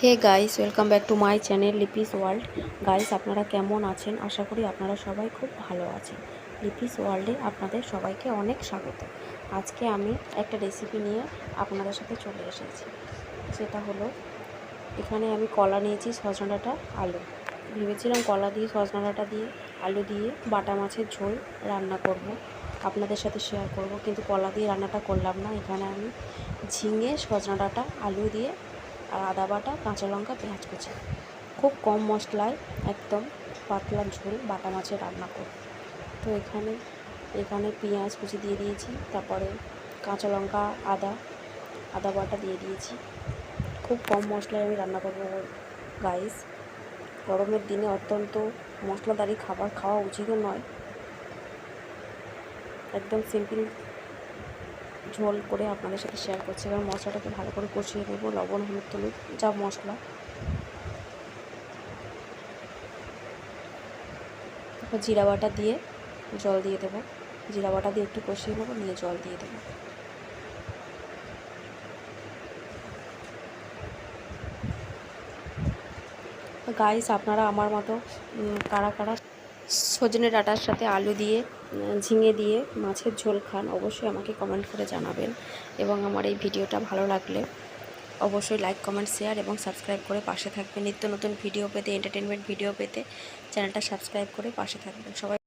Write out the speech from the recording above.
Hey guys welcome back to my channel Lipi's world guys আপনারা কেমন আছেন? আশা করি আপনারা সবাই খুব ভালো আছেন। লিপিস ওয়ার্ল্ডে আপনাদের সবাইকে অনেক স্বাগত। আজকে আমি একটা রেসিপি নিয়ে আপনাদের সাথে চলে এসেছি। সেটা হলো, এখানে আমি কলা নিয়েছি সজনা ডাঁটা আলু। ভেবেছিলাম কলা দিয়ে সজনা ডাঁটা দিয়ে, আলু দিয়ে বাটা মাছের ঝোল রান্না করব। আপনাদের সাথে শেয়ার করব, কিন্তু কলা দিয়ে রান্নাটা করলাম না। এখানে আমি ঝিঙে সজনা আলু দিয়ে আর আদা বাটা, কাঁচা লঙ্কা, পেঁয়াজ কুচি। খুব কম মশলায় একদম পাতলা ঝোল বাটা মাছের রান্না করব। তো এখানে এখানে পেঁয়াজ কুচি দিয়ে দিয়েছি, তারপরে কাঁচা লঙ্কা, আদা আদা বাটা দিয়ে দিয়েছি। খুব কম মশলায় আমি রান্না করব গাইস গরমের দিনে অত্যন্ত মশলাদারি খাবার খাওয়া উচিতও নয়। একদম সিম্পল ঝোল করে আপনাদের সাথে শেয়ার করছি এবার মশলাটাকে ভালো করে কষিয়ে নেব, লবণ, হলুদ, টলুদ, যা মশলা। তারপর জিরা বাটা দিয়ে জল দিয়ে দেবো। জিরা বাটা দিয়ে একটু কষিয়ে নেব, নিয়ে জল দিয়ে দেবো। গাইস আপনারা আমার মতো কারা কারা সজনে ডাটার সাথে আলু দিয়ে ঝিঙে দিয়ে মাছের ঝোল খান, অবশ্যই আমাকে কমেন্ট করে জানাবেন। এবং আমার এই ভিডিওটা ভালো লাগলে অবশ্যই লাইক কমেন্ট শেয়ার এবং সাবস্ক্রাইব করে পাশে থাকবেন। নিত্য নতুন ভিডিও পেতে এন্টারটেনমেন্ট ভিডিও পেতে চ্যানেলটা সাবস্ক্রাইব করে পাশে থাকবেন। সবাই